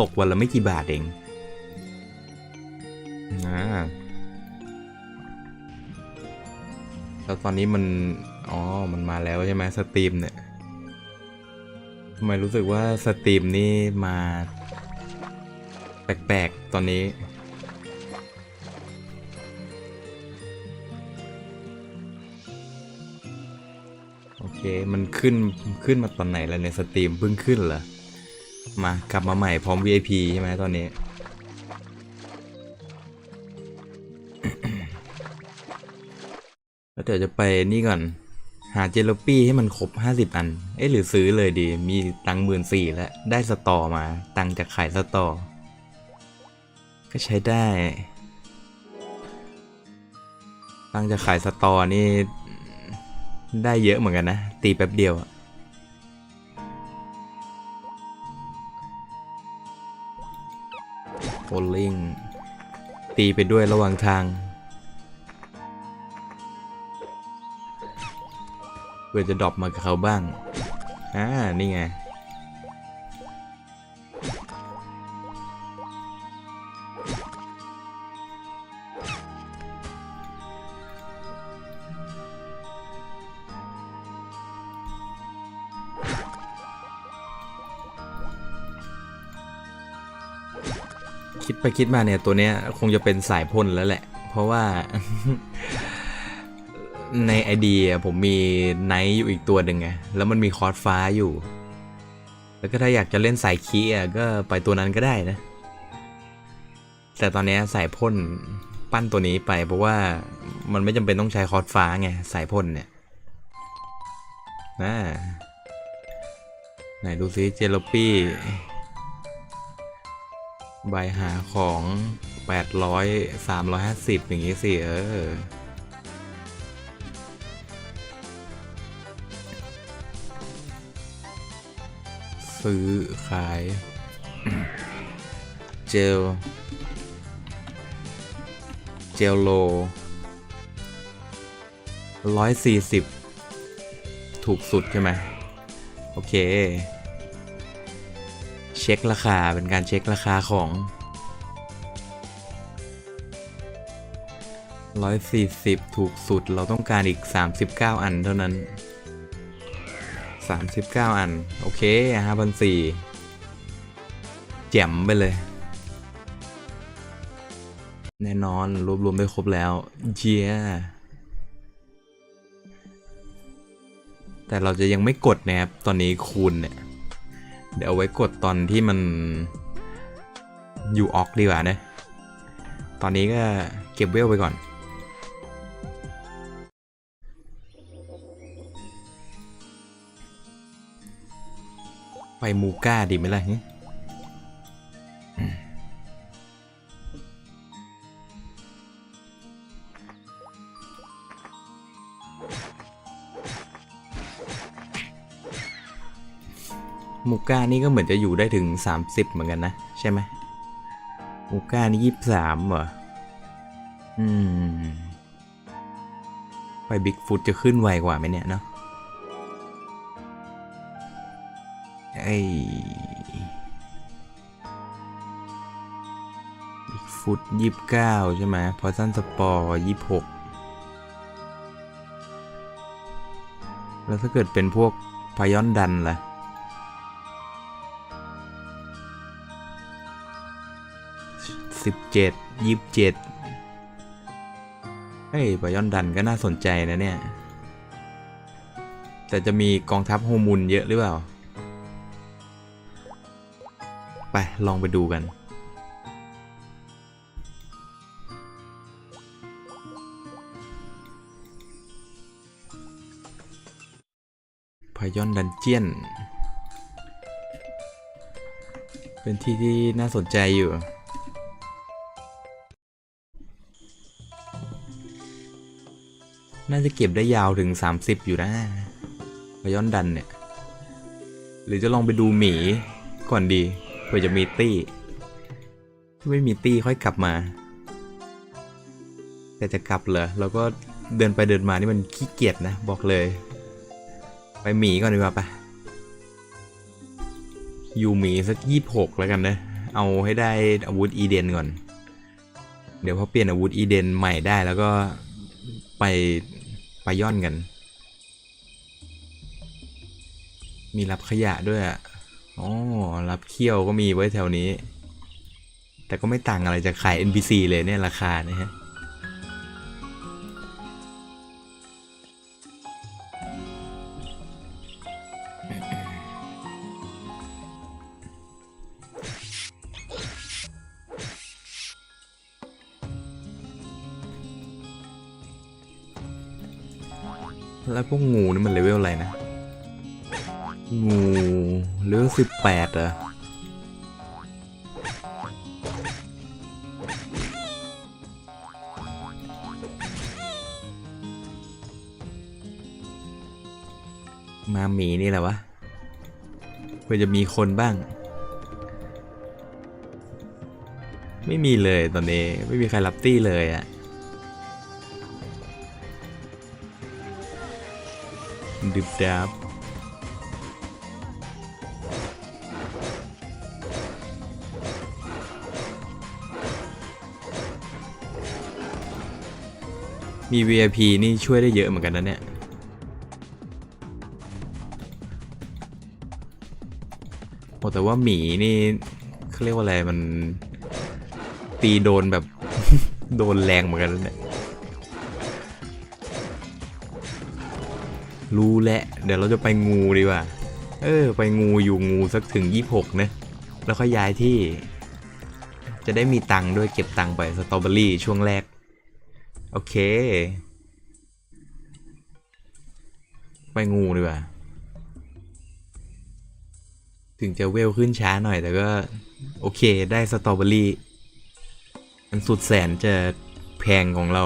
ตกวันละไม่กี่บาทเองอ่าแล้วตอนนี้มัน อ๋อ มันมาแล้วใช่ไหมสตรีมเนี่ยทำไมรู้สึกว่าสตรีมนี่มา แปลกๆ ตอนนี้ โอเค มันขึ้นขึ้นมาตอนไหนแล้วเนี่ยสตรีมเพิ่งขึ้นเหรอ มากลับมาใหม่พร้อม VIP ใช่ไหมตอนนี้ แล้วเดี๋ยวจะไปนี่ก่อน หาเจลปี้ให้มันครบ 50 อัน เอ๊ะหรือซื้อเลยดี มีตังหมื่นสี่แล้ว ได้สตอมา ตังจากขายสตอ ก็ใช้ได้ ตังจากขายสตอนี่ ได้เยอะเหมือนกันนะ ตีแป๊บเดียวอะ โคลลิงตีไปด้วยระหว่างทาง เพื่อจะดรอปมากับเขาบ้าง อ่า นี่ไง คิดไปคิดมาเนี่ยตัวเนี้ยคงจะเป็นสายพ่นแล้วแหละ เพราะว่า ในไอเดียผมมีไนท์อยู่อีกตัวหนึ่งไงแล้วมันมีคอร์สฟ้าอยู่ แล้วก็ถ้าอยากจะเล่นสายคีอะก็ไปตัวนั้นก็ได้นะ แต่ตอนนี้สายพ่นปั้นตัวนี้ไป เพราะว่ามันไม่จำเป็นต้องใช้คอร์สฟ้าไงสายพ่นเนี่ยนะไหนดูซิเจลปี้ ใบหาของ 800 350 อย่างงี้สิเออซื้อขาย เจล เจลโล 140 ถูกสุดใช่ไหม โอเค ช็คราคาเป็นการเช็คราคาของ 140 ถูกสุดเราต้องการอีก 39 อันเท่านั้น 39 อัน โอเค5,400แจ่มไปเลย แน่นอน รวบรวมได้ครบแล้ว เจียแต่เราจะยังไม่กดนะครับ ตอนนี้คูณเนี่ย เดี๋ยวเอาไว้กดตอนที่มันอยู่ออกดีกว่านะ ตอนนี้ก็เก็บเวลไปก่อน ไปมูก้าดีไหมล่ะหึ มูก้านี่ก็เหมือนจะอยู่ได้ถึง 30 เหมือนกันนะ ใช่ไหมมูก้านี่ยี่สามเหรอ อืม ไปบิ๊กฟุตจะขึ้นไวกว่าไหมเนี่ยเนาะไอ้บิ๊กฟุตยี่สิบเก้าใช่ไหมพอซันสปอร์ยี่หกแล้วถ้าเกิดเป็นพวกพายอนดันล่ะ สิบเจ็ดยี่สิบเจ็ดเฮ้ยพายอนดันก็น่าสนใจนะเนี่ย แต่จะมีกองทัพโฮมุนเยอะหรือเปล่า ไปลองไปดูกัน พายอนดันเจียน เป็นที่ที่น่าสนใจอยู่ น่าจะเก็บได้ยาวถึง 30 อยู่นะพายอนดันเนี่ย หรือจะลองไปดูหมีก่อนดีเผื่อจะมีตี้ ไม่มีตี้ค่อยกลับมา แต่จะกลับเหรอเราก็เดินไปเดินมานี่มันขี้เกียจนะ บอกเลย ไปหมีก่อนดีกว่าปะอยู่หมีสักยี่หกแล้วกันนะเอาให้ได้อาวุธอีเดนก่อน เดี๋ยวพอเปลี่ยนอาวุธอีเดนใหม่ได้แล้วก็ไป ไปย่อนกัน มีรับขยะด้วยอะอ๋อรับเขี้ยวก็มีไว้แถวนี้ แต่ก็ไม่ต่างอะไรจากขาย NPC เลยเนี่ยราคานะฮะ แล้วพวกงูนี่มันเลเวลอะไรนะ งูเลเวลสิบแปดอะมาหมีนี่แหละวะเพื่อจะมีคนบ้าง ไม่มีเลยตอนนี้ ไม่มีใครรับตี้เลยอะ ดึบดับมี VIP นี่ช่วยได้เยอะเหมือนกันนะเนี่ย โอ้แต่ว่าหมีนี่เขาเรียกว่าอะไรมันตีโดนแบบ โดนแรงเหมือนกันนะเนี่ย รู้แล้วเดี๋ยวเราจะไปงูดีกว่า เออ ไปงูอยู่งูสักถึง 26 นะ แล้วค่อยย้ายที่ จะได้มีตังค์ด้วยเก็บตังค์ไปสตรอเบอรี่ช่วงแรก โอเค ไปงูดีกว่า ถึงจะเวลขึ้นช้าหน่อยแต่ก็ โอเคได้สตรอเบอรี่มันสุดแสนจะแพงของเรา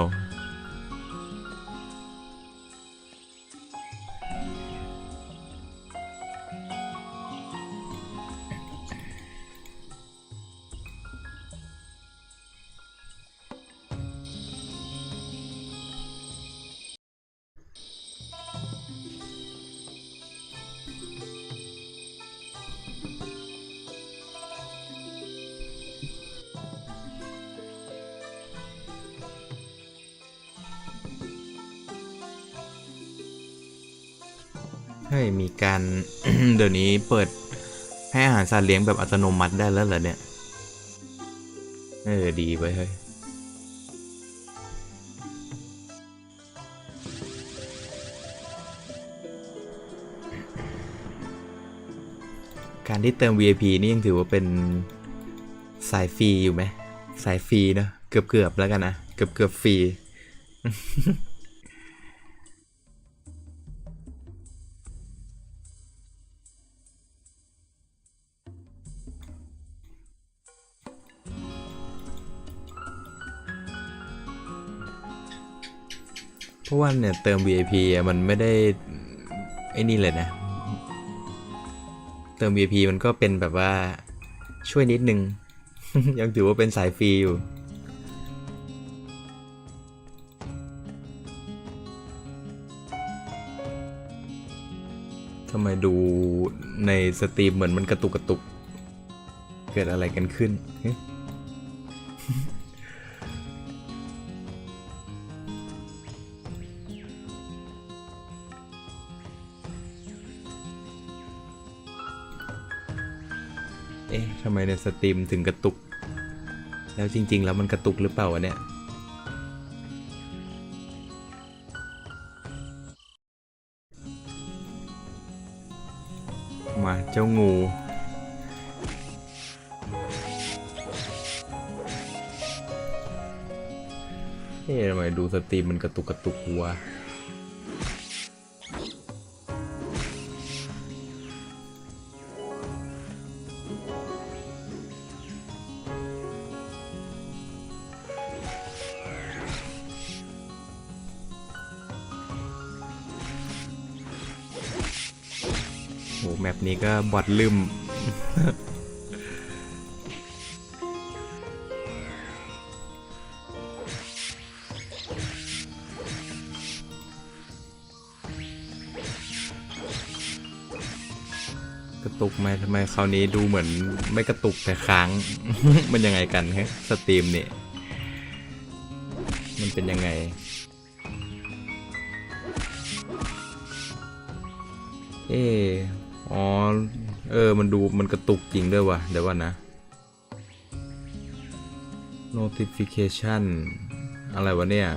มีการ เดี๋ยวนี้เปิดให้อาหารสัตว์เลี้ยงแบบอัตโนมัติได้แล้วเหรอเนี่ย เออ ดีไปเฮ้ย การที่เติม VIP นี่ยังถือว่าเป็นสายฟรีอยู่ไหม สายฟรีเนอะเกือบเกือบๆแล้วกันนะ เกือบเกือบๆฟรี ราะว่าเนี่ยเติม VIP มันไม่ได้ไอ้นี่เลยนะ เติม VIP มันก็เป็นแบบว่าช่วยนิดนึง ยังถือว่าเป็นสายฟรีอยู่ทำไมดูในสตรีมเหมือนมันกระตุกกระตุก เกิดอะไรกันขึ้น เอ๊ะทำไมในสตรีมถึงกระตุก แล้วจริง ๆ แล้วมันกระตุกหรือเปล่าวะเนี่ยมาเจ้างู เอ๊ะทำไมดูสตรีมมันกระตุกกระตุกวะ โหแมปนี้ก็บอดลืม กระตุกไหมทำไมคราวนี้ดูเหมือนไม่กระตุกแต่ค้าง มันยังไงกันฮะสตรีมเนี่ย มันเป็นยังไงเอ อ๋อ เออ มันดูมันกระตุกจริงด้วยวะเดี๋ยวว่านะ notification อะไรวะเนี่ย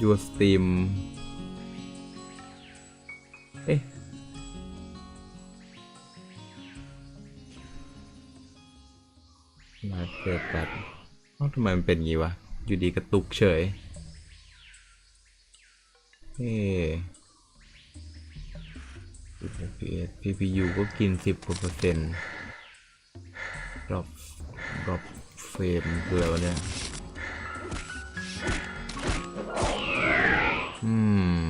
your steam เอ๊ะมาเกิดแบบเอ้าทำไมมันเป็นงี้วะ อยู่ดีกระตุกเฉย เอ๊ะ FPS PPU ก็กิน 10กว่าเปอร์เซ็นต์รอบรอบเฟรมคืออะไรวเนี่ยอืม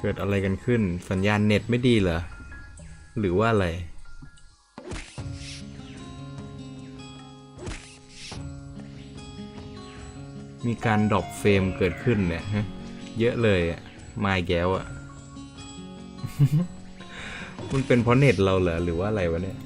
เกิดอะไรกันขึ้นสัญญาณเน็ตไม่ดีเหรอ หรือว่าอะไร มีการดรอปเฟรมเกิดขึ้นเนี่ยเยอะเลยอะมาอีกแล้วอะมันเป็นเพราะเน็ตเราเหรอหรือว่าอะไรวะเนี่ย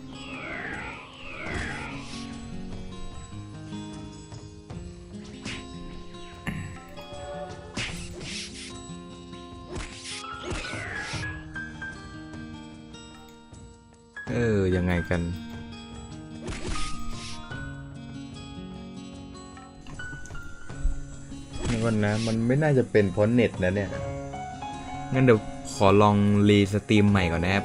เออยังไงกันันนะ มันไม่น่าจะเป็นเพราะเน็ตนะเนี่ย งั้นเดี๋ยวขอลองรีสตรีมใหม่ก่อนนะครับ